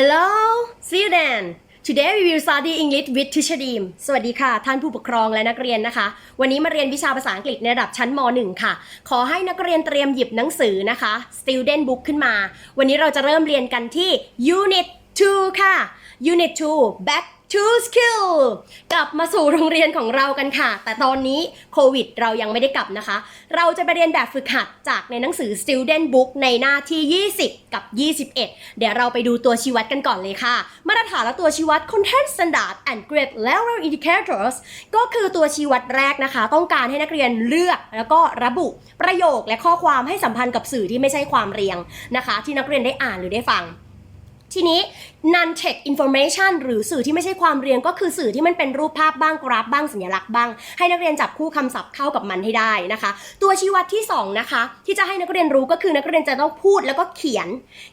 Hello student Today we will study English with Teacher Deem สวัสดีค่ะ ท่านผู้ปกครองและนักเรียนนะคะ วันนี้มาเรียนวิชาภาษาอังกฤษในระดับชั้นม .1 ค่ะ ขอให้นักเรียนเตรียมหยิบหนังสือนะคะ Student Book ขึ้นมา วันนี้เราจะเริ่มเรียนกันที่ Unit 2 ค่ะ Unit 2 Back to School กลับมาสู่โรงเรียนของเรากันค่ะ แต่ตอนนี้โควิดเรายังไม่ได้กลับนะคะ เราจะไปเรียนแบบฝึกหัดจากในหนังสือ Student Book ในหน้าที่ 20 กับ 21 เดี๋ยวเราไปดูตัวชี้วัดกันก่อนเลยค่ะ มาตรฐานและตัวชี้วัด Content Standard and Grade Level Indicators ก็คือตัวชี้วัดแรกนะคะ ต้องการให้นักเรียนเลือกแล้วก็ระบุประโยคและข้อความให้สัมพันธ์กับสื่อที่ไม่ใช่ความเรียงนะคะ ที่นักเรียนได้อ่านหรือได้ฟัง ทีนี้ non text information หรือสื่อที่ไม่ใช่ความเรียนก็คือสื่อที่มันเป็นรูปภาพบ้างกราฟบ้างสัญลักษณ์บ้าง ให้นักเรียนจับคู่คำศัพท์เข้ากับมันให้ได้นะคะ ตัวชี้วัดที่2นะคะที่จะให้นักเรียนรู้ก็คือนักเรียนจะต้องพูดแล้วก็เขียน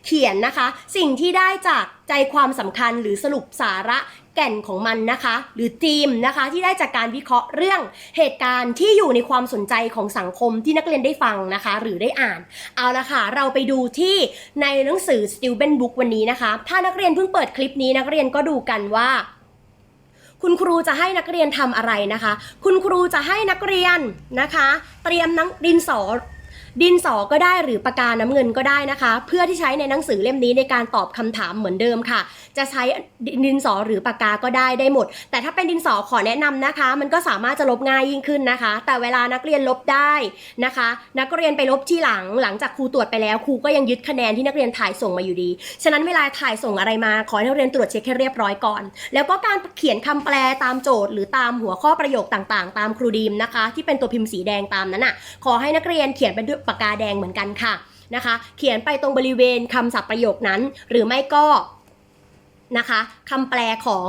เขียนนะคะ สิ่งที่ได้จากใจความสำคัญหรือสรุปสาระ แก่นของมันนะคะ หรือธีมนะคะที่ได้จากการวิเคราะห์เรื่องเหตุการณ์ที่อยู่ในความสนใจของสังคมที่นักเรียนได้ฟังนะคะ หรือได้อ่าน เอาละค่ะ เราไปดูที่ในหนังสือ Student Book วันนี้นะคะ ถ้านักเรียนเพิ่งเปิดคลิปนี้นักเรียนก็ดูกันว่า คุณครูจะให้นักเรียนทำอะไรนะคะ คุณครูจะให้นักเรียนนะคะ เตรียมนังดินสอ ดินสอก็ได้หรือปากกาน้ำเงินก็ได้นะคะ เพื่อที่ใช้ในหนังสือเล่มนี้ในการตอบคำถามเหมือนเดิมค่ะ จะใช้ดินสอหรือปากกาก็ได้ได้หมด แต่ถ้าเป็นดินสอขอแนะนำนะคะ มันก็สามารถจะลบง่ายยิ่งขึ้นนะคะ แต่เวลานักเรียนลบได้นะคะ นักเรียนไปลบที่หลังหลังจากครูตรวจไปแล้วครูก็ยังยึดคะแนนที่นักเรียนถ่ายส่งมาอยู่ดี ฉะนั้นเวลาถ่ายส่งอะไรมาขอให้นักเรียนตรวจเช็คให้เรียบร้อยก่อน แล้วก็การเขียนคำแปลตามโจทย์ หรือตามหัวข้อประโยคต่างๆ ตามครูดีมนะคะ ที่เป็นตัวพิมพ์สีแดงตามนั้นอะขอให้นักเรียนเขียนไปด้วยปากกาแดงเหมือนกันค่ะนะคะ เขียนไปตรงบริเวณคำศัพท์ประโยคนั้น หรือไม่ก็นะคะคำแปลของ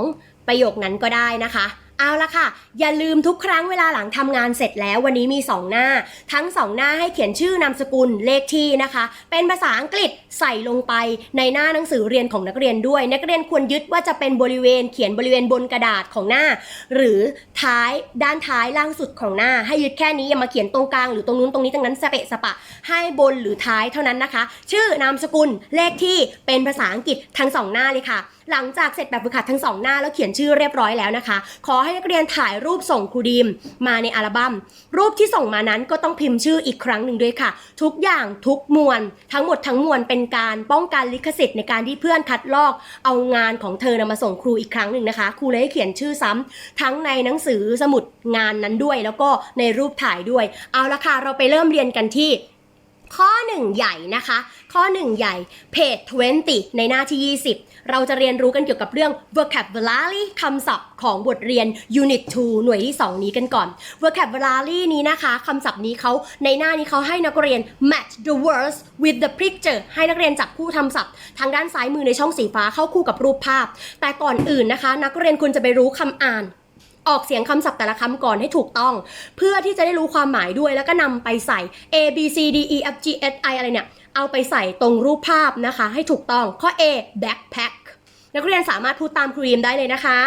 ประโยคนั้นก็ได้นะคะ เอาละค่ะ อย่าลืมทุกครั้งเวลาหลังทำงานเสร็จแล้ววันนี้มี 2 หน้า ทั้ง 2 หน้าให้เขียนชื่อนามสกุลเลขที่นะคะ เป็นภาษาอังกฤษใส่ลงไปในหน้าหนังสือเรียนของนักเรียนด้วย นักเรียนควรยึดว่าจะเป็นบริเวณเขียนบริเวณบนกระดาษของหน้า หรือท้ายด้านท้ายล่างสุดของหน้า ให้ยึดแค่นี้อย่ามาเขียนตรงกลางหรือตรงนู้นตรงนี้ตรงนั้นสเปะสปะ ให้บนหรือท้ายเท่านั้นนะคะ ชื่อนามสกุลเลขที่เป็นภาษาอังกฤษทั้งสองหน้าเลยค่ะ หลังจากเสร็จแบบฝึกหัดทั้งสองหน้าแล้วเขียนชื่อเรียบร้อยแล้วนะคะ ขอให้นักเรียนถ่ายรูปส่งครูดีมมาในอัลบัม้ม รูปที่ส่งมานั้นก็ต้องพิมพ์ชื่ออีกครั้งหนึ่งด้วยค่ะ ทุกอย่างทุกมวล ทั้งหมดทั้งมวลเป็นการป้องกันลิขสิทธิ์ในการที่เพื่อนคัดลอก เอางานของเธอนำมาส่งครูอีกครั้งหนึ่งนะคะครูเลยให้เขียนชื่อซ้ำทั้งในหนังสือสมุดงานนั้นด้วย แล้วก็ในรูปถ่ายด้วย เอาละค่ะเราไปเริ่มเรียนกันที่ข้อ 1 ใหญ่นะคะ ข้อ 1 ใหญ่ page 20 ในหน้าที่ 20 เราจะเรียนรู้กันเกี่ยวกับเรื่อง vocabulary คำศัพท์ของบทเรียน unit 2 หน่วยที่ 2 นี้กันก่อน vocabulary นี้นะคะคำศัพท์นี้เขาในหน้านี้เขาให้นักเรียน match the words with the picture ให้นักเรียนจับคู่ทำศัพท์ ทางด้านซ้ายมือในช่องสีฟ้าเข้าคู่กับรูปภาพ แต่ก่อนอื่นนะคะ นักเรียนควรจะไปรู้คำอ่านออกเสียงคำศัพท์แต่ละคำก่อนให้ถูกต้อง เพื่อที่จะได้รู้ความหมายด้วยแล้วก็นำไปใส่ A B C D E F G H I อะไรเนี่ย เอาไปใส่ตรงรูปภาพนะคะ ให้ถูกต้องข้อ A backpack นักเรียนสามารถพูดตามครีมได้เลยนะคะ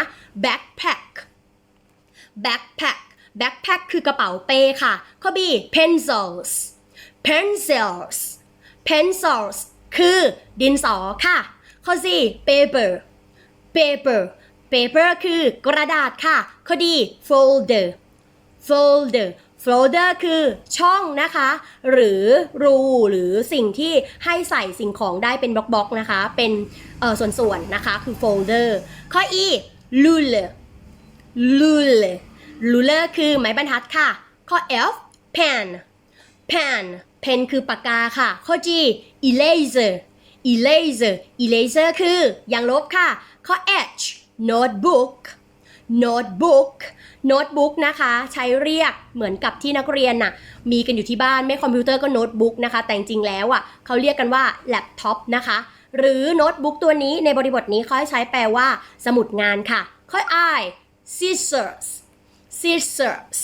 backpack backpack backpack คือกระเป๋าเป้ค่ะ ข้อ B pencils pencils pencils คือดินสอค่ะ ข้อ C paper paper paper คือกระดาษค่ะ ข้อดี folder folder folder คือช่องนะคะ หรือรูหรือสิ่งที่ให้ใส่สิ่งของได้เป็นบล็อกๆนะคะ เป็นเอ่อส่วนๆนะคะ คือ folder ข้อ e ruler ruler ruler คือไม้บรรทัดค่ะ ข้อ f pen pen pen คือปากกาค่ะ ข้อ G eraser eraser eraser คือยางลบค่ะ ข้อ H notebook notebook notebook นะคะใช้เรียกเหมือนกับที่นักเรียนน่ะมีกันอยู่ที่บ้านไม่คอมพิวเตอร์ก็โน้ตบุ๊กนะคะ แต่จริงแล้วอะเขาเรียกกันว่าแล็ปท็อปนะคะ หรือโน้ตบุ๊กตัวนี้ในบริบทนี้เขาให้ใช้แปลว่า สมุดงานค่ะ ข้อ I scissors scissors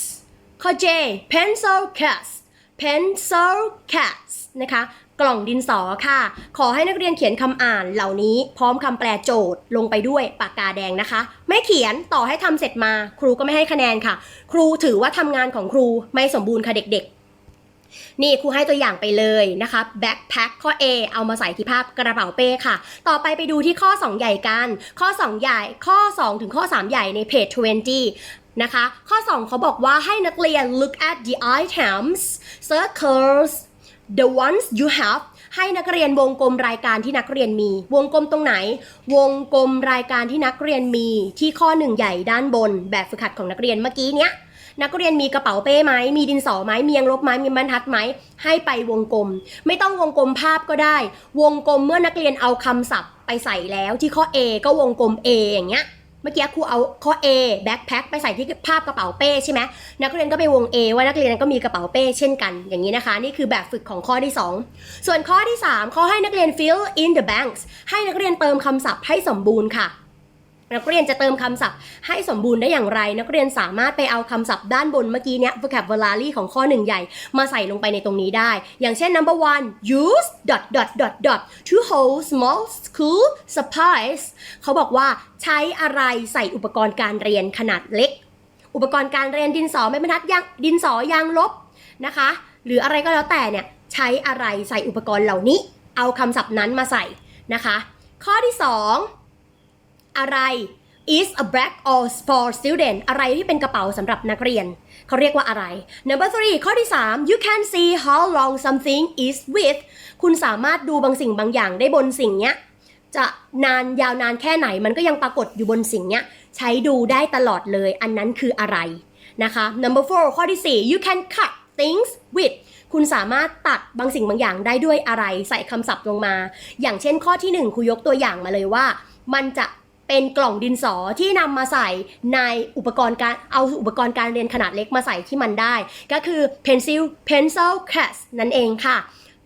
ข้อ J pencil case pencil case นะคะ กล่องดินสอค่ะ ขอให้นักเรียนเขียนคำอ่านเหล่านี้พร้อมคำแปลโจทย์ลงไปด้วยปากกาแดงนะคะ ไม่เขียนต่อให้ทำเสร็จมา ครูก็ไม่ให้คะแนนค่ะ ครูถือว่าทำงานของครูไม่สมบูรณ์ค่ะเด็กๆ นี่ครูให้ตัวอย่างไปเลยนะคะ backpack ข้อ A เอามาใส่ที่ภาพกระเป๋าเป้ค่ะ ต่อไปไปดูที่ข้อ 2 ใหญ่กัน ข้อ 2 ใหญ่ ข้อ 2 ถึงข้อ 3 ใหญ่ในเพจ 20นะคะ ข้อ 2 เขาบอกว่าให้นักเรียน look at the items circles the ones you have ให้นักเรียนวงกลมรายการที่นักเรียนมี วงกลมตรงไหน วงกลมรายการที่นักเรียนมีที่ข้อหนึ่งใหญ่ด้านบน แบบฝึกหัดของนักเรียนเมื่อกี้เนี้ยนักเรียนมีกระเป๋าเป้ไหม มีดินสอไหม มียังลบไหม มีบรรทัดไหม ให้ไปวงกลม ไม่ต้องวงกลมภาพก็ได้ วงกลมเมื่อนักเรียนเอาคำศัพท์ไปใส่แล้วที่ข้อ A ก็วงกลม A อย่างเงี้ย มื่อกี้ครูเอาข้อ A backpack ไปใส่ที่ภาพกระเป๋าเป้ใช่ไหมนักเรียนก็ไปวง A ว่านักเรียนนั้นก็มีกระเป๋าเป้เช่นกันอย่างนี้นะคะ นี่คือแบบฝึกของข้อที่ 2 ส่วนข้อที่3ข้อให้นักเรียน fill in the blanks ให้นักเรียนเติมคำศัพท์ให้สมบูรณ์ค่ะ นักเรียนจะเติมคำศัพท์ให้สมบูรณ์ได้อย่างไร นักเรียนสามารถไปเอาคำศัพท์ด้านบนเมื่อกี้เนี้ย vocabulary ของข้อหนึ่งใหญ่ มาใส่ l งไปในตรงนี้ได้ อย่างเช่น number one use dot dot dot dot to hold small school supplies เขาบอกว่าใช้อะไรใส่อุปกรณ์การเรียนขนาดเล็ก อุปกรณ์การเรียนดินสอไม้บรรทัดยางดินสอยางลบนะคะ หรืออะไรก็แล้วแต่เนี่ยใช้อะไรใส่อุปกรณ์เหล่านี้ เอาคำศัพท์นั้นมาใส่นะคะ ข้อที่ 2 อะไร is a bag or for student อะไรที่เป็นกระเป๋าสำหรับนักเรียน เขาเรียกว่าอะไร number three ข้อที่ 3 you can see how long something is with คุณสามารถดูบางสิ่งบางอย่างได้บนสิ่งเนี้ย จะนานยาวนานแค่ไหนมันก็ยังปรากฏอยู่บนสิ่งเนี้ย ใช้ดูได้ตลอดเลย อันนั้นคืออะไรนะคะ number four ข้อที่ 4 you can cut things with คุณสามารถตัดบางสิ่งบางอย่างได้ด้วยอะไร ใส่คำศัพท์ลงมา อย่างเช่นข้อที่ 1ครูยกตัวอย่างมาเลยว่า มันจะ เป็นกล่องดินสอที่นำมาใส่ในอุปกรณ์การเอาอุปกรณ์การเรียนขนาดเล็กมาใส่ที่มันได้ ก็คือ pencil pencil case นั่นเองค่ะ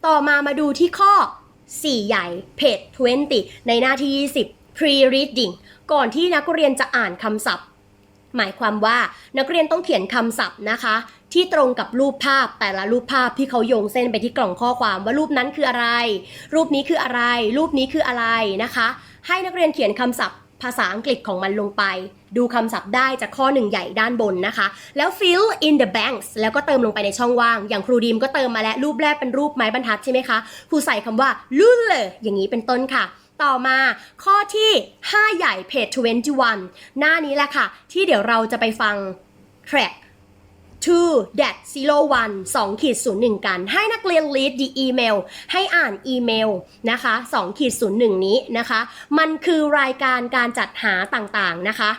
ต่อมามาดูที่ข้อ 4 ใหญ่ page 20 ในหน้าที่ 20 pre reading ก่อนที่นักเรียนจะอ่านคำศัพท์ หมายความว่านักเรียนต้องเขียนคำศัพท์นะคะ ที่ตรงกับรูปภาพแต่ละรูปภาพที่เขาโยงเส้นไปที่กล่องข้อความว่ารูปนั้นคืออะไร รูปนี้คืออะไร รูปนี้คืออะไรนะคะ ให้นักเรียนเขียนคำศัพท์ ภาษาอังกฤษของมันลงไป ดูคำศัพท์ได้จากข้อหนึ่งใหญ่ด้านบนนะคะ แล้ว fill in the blanks แล้วก็เติมลงไปในช่องว่าง อย่างครูดีมก็เติมมาแล้วรูปแรกเป็นรูปไม้บรรทัดใช่ไหมคะ ครูใส่คำว่า ruler อย่างนี้เป็นต้นค่ะต่อมาข้อที่ 5 ใหญ่เพจ21 หน้านี้แหละค่ะ ที่เดี๋ยวเราจะไปฟัง track 2 d a t 01 2ขีด01 กัน ให้นักเรียน read the email ให้อ่านอีเมลนะคะ2ขีด01 นี้นะคะ มันคือรายการการจัดหาต่างๆนะคะ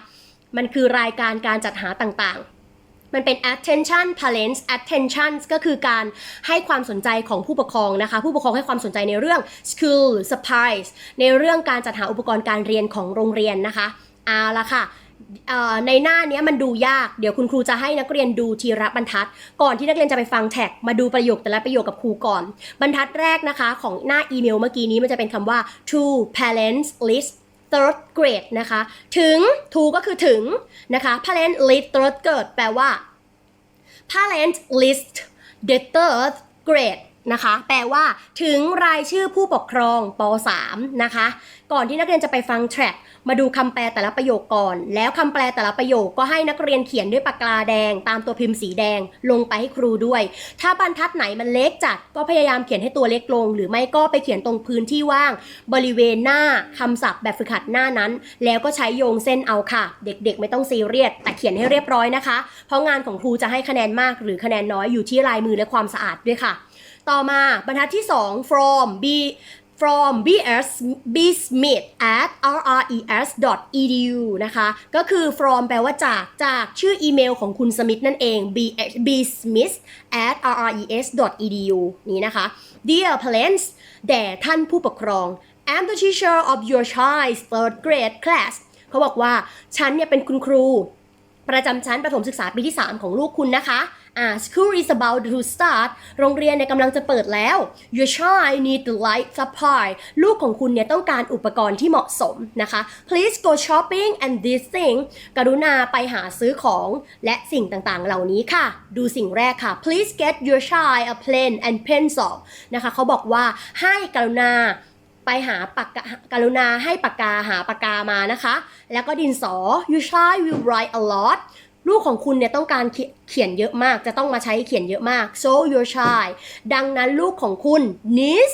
มันคือรายการการจัดหาต่างๆมันเป็น attention parents attention ก็คือการให้ความสนใจของผู้ปกครองนะคะ ผู้ปกครองให้ความสนใจในเรื่อง school supplies ในเรื่องการจัดหาอุปกรณ์การเรียนของโรงเรียนนะคะเอาละค่ะ ในหน้าเนี้ยมันดูยาก เดี๋ยวคุณครูจะให้นักเรียนดูทีละบรรทัด ก่อนที่นักเรียนจะไปฟังแท็ก มาดูประโยคแต่ละประโยคกับครูก่อน บรรทัดแรกนะคะ ของหน้าอีเมลเมื่อกี้นี้มันจะเป็นคำว่า to parents list third grade นะคะ ถึง to ก็คือถึงนะคะ parent list third grade แปลว่า parent list the third grade นะคะ แปลว่าถึงรายชื่อผู้ปกครองป .3 นะคะ ก่อนที่นักเรียนจะไปฟังแทร็กมาดูคำแปลแต่ละประโยคก่อน แล้วคำแปลแต่ละประโยคก็ให้นักเรียนเขียนด้วยปากกาแดง ตามตัวพิมพ์สีแดงลงไปให้ครูด้วย ถ้าบรรทัดไหนมันเล็กจัด ก็พยายามเขียนให้ตัวเล็กลง หรือไม่ก็ไปเขียนตรงพื้นที่ว่าง บริเวณหน้าคำศัพท์แบบฝึกหัดหน้านั้น แล้วก็ใช้โยงเส้นเอาค่ะ เด็กๆ ไม่ต้องซีเรียสแต่เขียนให้เรียบร้อยนะคะ เพราะงานของครูจะให้คะแนนมากหรือคะแนนน้อยอยู่ที่ลายมือและความสะอาดด้วยค่ะ ต่อมาบรรทัดที่ 2 from b from bs b smith at rres edu นะคะ ก็คือ from แปลว่าจาก จากชื่ออีเมลของคุณสมิธนั่นเอง b b smith at rres edu นี่นะคะ dear parents แด่ท่านผู้ปกครอง I'm the teacher of your child's third grade class เขาบอกว่า ฉันเนี่ยเป็นคุณครู ประจำชั้นประถมศึกษาปีที่ 3 ของลูกคุณนะคะ อ่า school is about to start โรงเรียนเนี่ยกำลังจะเปิดแล้ว your child need the light supply ลูกของคุณเนี่ยต้องการอุปกรณ์ที่เหมาะสมนะคะ please go shopping and this thing กรุณาไปหาซื้อของและสิ่งต่างๆ เหล่านี้ค่ะ ดูสิ่งแรกค่ะ please get your child a pen and pencil นะคะเขาบอกว่าให้กรุณาไปหาปากกากรุณาให้ปากกาหาปากกามานะคะ แล้วก็ดินสอ you child will write a lot ลูกของคุณเนี่ยต้องการเขียนเยอะมาก จะต้องมาใช้เขียนเยอะมาก so your child ดังนั้นลูกของคุณ needs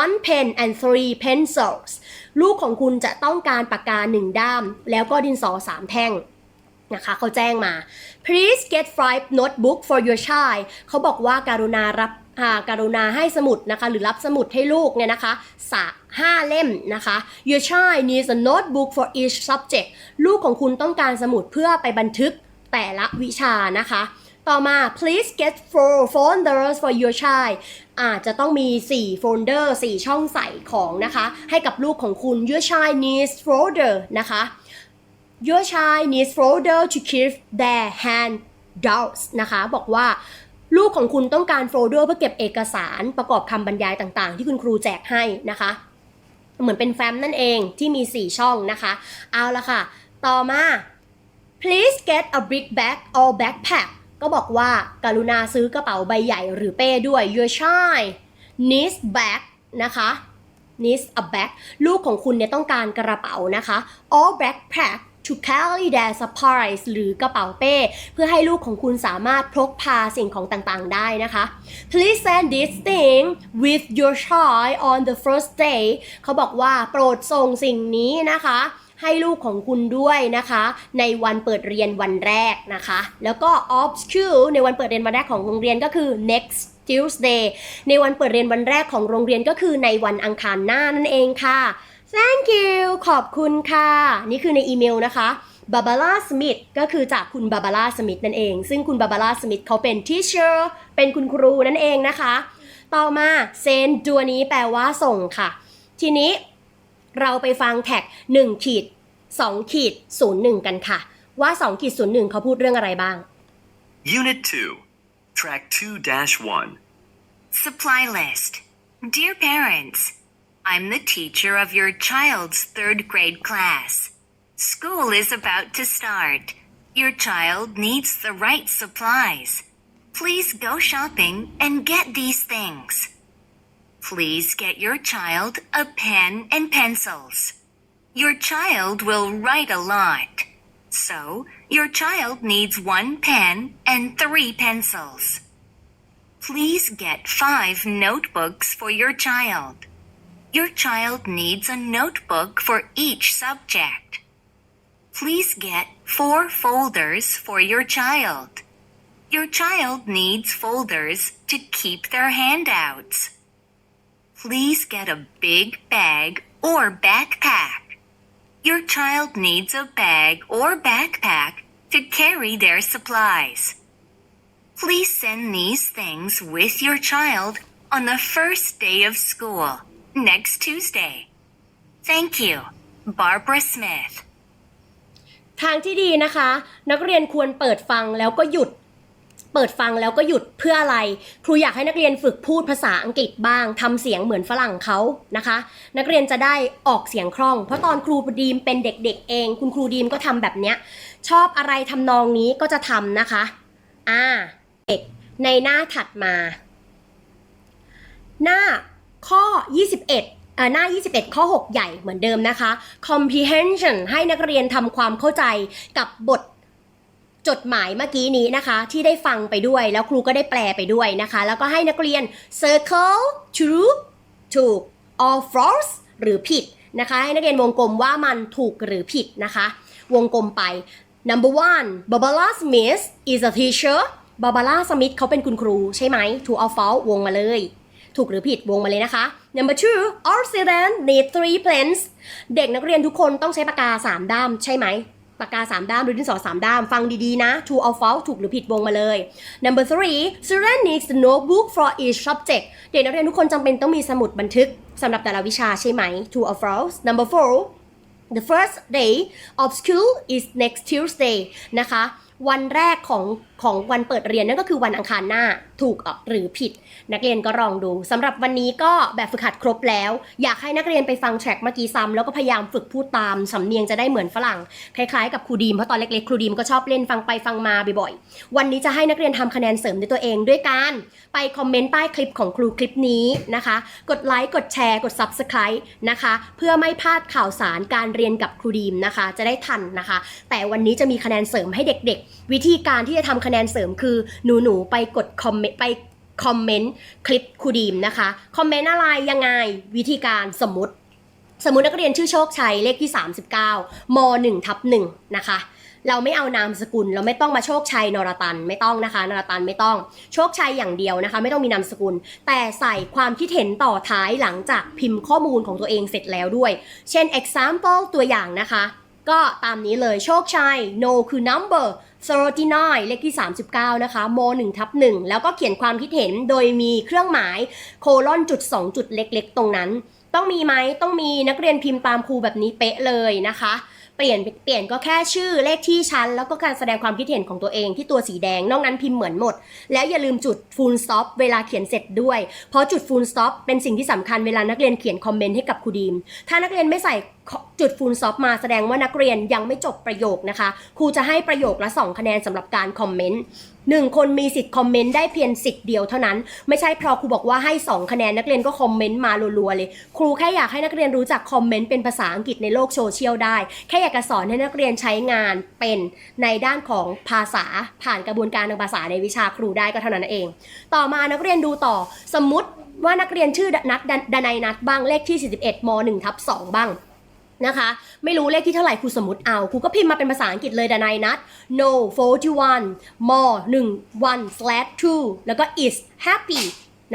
one pen and three pencils ลูกของคุณจะต้องการปากกาหนึ่งด้าม แล้วก็ดินสอสามแท่งนะคะเขาแจ้งมา please get five notebook for your child เขาบอกว่าการุณารับการุณาให้สมุดนะคะหรือรับสมุดให้ลูกเนี่ยนะคะสะห้าเล่มนะคะ your child needs a notebook for each subject ลูกของคุณต้องการสมุดเพื่อไปบันทึก แต่ละวิชานะคะ ต่อมา please get four folders for your child อาจจะต้องมี 4 โฟลเดอร์ 4 ช่องใส่ของนะคะ ให้กับลูกของคุณ your child needs folder นะคะ Your child needs folder to keep their handouts นะคะ บอกว่าลูกของคุณต้องการโฟลเดอร์เพื่อเก็บเอกสารประกอบคำบรรยายต่างๆ ที่คุณครูแจกให้นะคะ เหมือนเป็นแฟ้มนั่นเองที่มี 4 ช่องนะคะ เอาละค่ะ ต่อมา please get a big bag or backpack ก็บอกว่าการุณาซื้อกระเป๋าใบใหญ่หรือเป้ด้วย your child needs bag นะคะ needs a bag ลูกของคุณเนี่ยต้องการกระเป๋านะคะ or backpack to carry their supplies หรือกระเป๋าเป้ เพื่อให้ลูกของคุณสามารถพกพาสิ่งของต่างๆ ได้นะคะ please send this thing with your child on the first day เขาบอกว่าโปรดส่งสิ่งนี้นะคะ ให้ลูกของคุณด้วยนะคะ ในวันเปิดเรียนวันแรกนะคะ แล้วก็ off school ในวันเปิดเรียนวันแรกของโรงเรียนก็คือ next Tuesday ในวันเปิดเรียนวันแรกของโรงเรียนก็คือในวันอังคารหน้านั่นเองค่ะ thank you ขอบคุณค่ะ นี่คือในอีเมลนะคะบาบาร่าสมิธก็คือจากคุณบาบาร่าสมิธนั่นเอง ซึ่งคุณบาบาร่าสมิธเขาเป็น teacher เป็นคุณครูนั่นเองนะคะ ต่อมา send ตัวนี้แปลว่าส่งค่ะ ทีนี้ เราไปฟังแท็ก1ขีด2ขีด01 กันค่ะ ว่า2ขีด01เขาพูดเรื่องอะไรบ้าง Unit 2, Track 2 1. Supply list. Dear parents, I'm the teacher of your child's third grade class. School is about to start. Your child needs the right supplies. Please go shopping and get these things. Please get your child a pen and pencils. Your child will write a lot. So, your child needs one pen and three pencils. Please get five notebooks for your child. Your child needs a notebook for each subject. Please get four folders for your child. Your child needs folders to keep their handouts Please get a big bag or backpack. Your child needs a bag or backpack to carry their supplies. Please send these things with your child on the first day of school, next Tuesday. Thank you, Barbara Smith. ทางที่ดีนะคะ นักเรียนควรเปิดฟังแล้วก็หยุด เปิดฟังแล้วก็หยุดเพื่ออะไร ครูอยากให้นักเรียนฝึกพูดภาษาอังกฤษบ้างทำเสียงเหมือนฝรั่งเขานะคะ นักเรียนจะได้ออกเสียงคล่อง เพราะตอนครูดีมเป็นเด็กๆเอง คุณครูดีมก็ทำแบบเนี้ยชอบอะไรทำนองนี้ก็จะทำนะคะอ่าเด็กในหน้าถัดมา หน้าข้อ 21อ่าหน้า 21 ข้อ 6 ใหญ่เหมือนเดิมนะคะ comprehension ให้นักเรียนทำความเข้าใจกับบท จดหมายเมื่อกี้นี้นะคะ ที่ได้ฟังไปด้วยแล้วครูก็ได้แปลไปด้วยนะคะ แล้วก็ให้นักเรียน circle true ถูก or false หรือผิดนะคะ ให้นักเรียนวงกลมว่ามันถูกหรือผิดนะคะ วงกลมไป number one Barbara Smith is a teacher Barbara Smith เขาเป็นคุณครูใช่ไหม true or false วงมาเลยถูกหรือผิดวงมาเลยนะคะ number two all students need three pens เด็กนักเรียนทุกคนต้องใช้ปากกา 3 ด้ามใช่ไหม ปากกา3ด้ามหรือดินสอ3ด้าม ฟังดีๆนะ true or false ถูกหรือผิดวงมาเลย number three student needs notebook for each subject เด็กนักเรียนทุกคนจำเป็นต้องมีสมุดบันทึกสำหรับแต่ละวิชาใช่ไหม true or false number four The first day of school is next Tuesday นะคะ วันแรกของของวันเปิดเรียนนั่นก็คือวันอังคารหน้าถูกหรือผิด นักเรียนก็ลองดูสำหรับวันนี้ก็แบบฝึกหัดครบแล้ว อยากให้นักเรียนไปฟังแทร็กเมื่อกี้ซ้ำแล้วก็พยายามฝึกพูดตามสำเนียงจะได้เหมือนฝรั่งคล้ายๆกับครูดีมเพราะตอนเล็กๆครูดีมก็ชอบเล่นฟังไปฟังมาบ่อยๆวันนี้จะให้นักเรียนทำคะแนนเสริมด้วยตัวเอง ด้วยการไปคอมเมนต์ใต้คลิปของครูคลิปนี้นะคะ กดไลค์กดแชร์กด Subscribe นะคะ เพื่อไม่พลาดข่าวสารการเรียนกับครูดีมนะคะ จะได้ทันนะคะ แต่วันนี้จะมีคะแนนเสริมให้เด็ก ๆ วิธีการที่จะทำคะแนนเสริมคือหนูหนูๆไปกดคอมเมนต์ไปคอมเมนต์คลิปครูดีมนะคะ คอมเมนต์อะไรยังไงวิธีการสมมติ สมมตินักเรียนชื่อโชคชัยเลขที่ 39ม1ทับ1นะคะเราไม่เอานามสกุลเราไม่ต้องมาโชคชัยนรตันไม่ต้องนะคะ นรตันไม่ต้อง โชคชัยอย่างเดียวนะคะ ไม่ต้องมีนามสกุล แต่ใส่ความคิดเห็นต่อท้ายหลังจากพิมพ์ข้อมูลของตัวเองเสร็จแล้วด้วย เช่น example ตัวอย่างนะคะ ก็ตามนี้เลยโชคชัย no คือ number 39เลขที่ 39 นะคะโม1ทับ1แล้วก็เขียนความคิดเห็นโดยมีเครื่องหมายโคลอนจุด 2 จุดเล็กๆ ตรงนั้น ต้องมีไหมต้องมีนักเรียนพิมพ์ตามครูแบบนี้เป๊ะเลยนะคะ เปลี่ยนเปลี่ยนก็แค่ชื่อเลขที่ชั้น แล้วก็การแสดงความคิดเห็นของตัวเองที่ตัวสีแดง นอกนั้นพิมพ์เหมือนหมด แล้วอย่าลืมจุด full stop เวลาเขียนเสร็จด้วย เพราะจุด full stop เป็นสิ่งที่สำคัญเวลานักเรียนเขียนคอมเมนต์ให้กับครูดีม ถ้านักเรียนไม่ใส่จุด full stop มาแสดงว่านักเรียนยังไม่จบประโยคนะคะ ครูจะให้ประโยคละ 2 คะแนนสำหรับการคอมเมนต์ หนึ่งคนมีสิทธิ์คอมเมนต์ได้เพียงสิทธิ์เดียวเท่านั้น ไม่ใช่เพราะครูบอกว่าให้ 2 คะแนนนักเรียนก็คอมเมนต์มารัวๆเลย ครูแค่อยากให้นักเรียนรู้จักคอมเมนต์เป็นภาษาอังกฤษในโลกโซเชียลได้ แค่อยากจะสอนให้นักเรียนใช้งานเป็นในด้านของภาษาผ่านกระบวนการทางภาษาในวิชาครูได้ก็เท่านั้นเอง ต่อมานักเรียนดูต่อสมมติว่านักเรียนชื่อนัดดนัยนัดบ้างเลขที่ 41ม1ทับ2บ้าง นะคะ ไม่รู้เลขที่เท่าไหร่ครูสมมติเอาครูก็พิมพ์มาเป็นภาษาอังกฤษเลยดนายนัด no 41 more 1 1 slash 2แล้วก็ is happy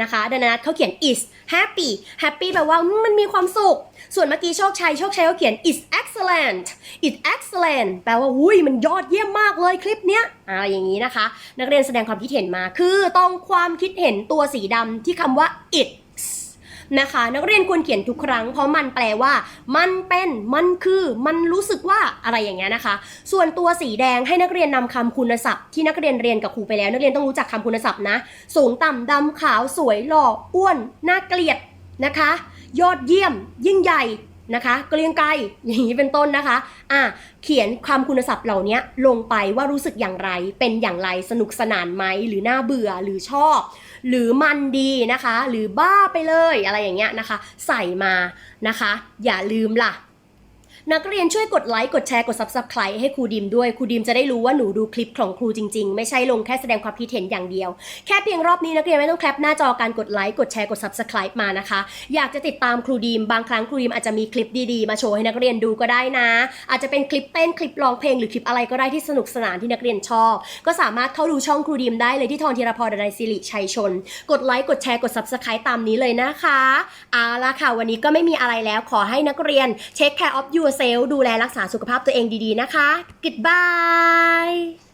นะคะดนายนัดเขาเขียน is happy happy แปลว่ามมันมีความสุข ส่วนเมื่อกี้โชคชัย โชคชัยเขาเขียน is excellent is excellent แปลว่าอุ้ยมันยอดเยี่ยมมากเลยคลิปเนี้ยอะไรอย่างนี้นะคะ นักเรียนแสดงความคิดเห็นมา คือต้องความคิดเห็นตัวสีดำที่คำว่า it นะคะ นักเรียนควรเขียนทุกครั้ง เพราะมันแปลว่า มันเป็น มันคือ มันรู้สึกว่าอะไรอย่างเงี้ยนะคะ ส่วนตัวสีแดงให้นักเรียนนำคำคุณศัพท์ ที่นักเรียนเรียนกับครูไปแล้ว นักเรียนต้องรู้จักคำคุณศัพท์นะ สูงต่ำดำขาวสวยหล่ออ้วนน่าเกลียดนะคะ ยอดเยี่ยม ยิ่งใหญ่นะคะเกรียงไกรอย่างนี้เป็นต้นนะคะอะเขียนคำคุณศัพท์เหล่านี้ลงไปว่ารู้สึกอย่างไร เป็นอย่างไรสนุกสนานไหมหรือน่าเบื่อหรือชอบ หรือมันดีนะคะ หรือบ้าไปเลยอะไรอย่างเงี้ยนะคะ ใส่มานะคะ อย่าลืมล่ะ นักเรียนช่วยกดไลค์กดแชร์กด subscribe ให้ครูดิมด้วยครูดิมจะได้รู้ว่าหนูดูคลิปของครูจริงๆ ไม่ใช่ลงแค่แสดงความคิดเห็นอย่างเดียว แค่เพียงรอบนี้นักเรียนไม่ต้องแคปหน้าจอการกดไลค์กดแชร์กด subscribe มานะคะ อยากจะติดตามครูดีมบางครั้งครูดีมอาจจะมีคลิปดีๆ มาโชว์ให้นักเรียนดูก็ได้นะ อาจจะเป็นคลิปเต้นคลิปร้องเพลงหรือคลิปอะไรก็ได้ที่สนุกสนานที่นักเรียนชอบ ก็สามารถเข้าดูช่องครูดีมได้เลยที่ทอนธีรพรดนัยสิริชัยชน กดไลค์กดแชร์กด subscribe ตามนี้เลยนะคะเอาละค่ะวันนี้ก็ไม่มีอะไรแล้วขอให้นักเรียน take care of yourself ดูแลรักษาสุขภาพตัวเองดีๆนะคะ goodbye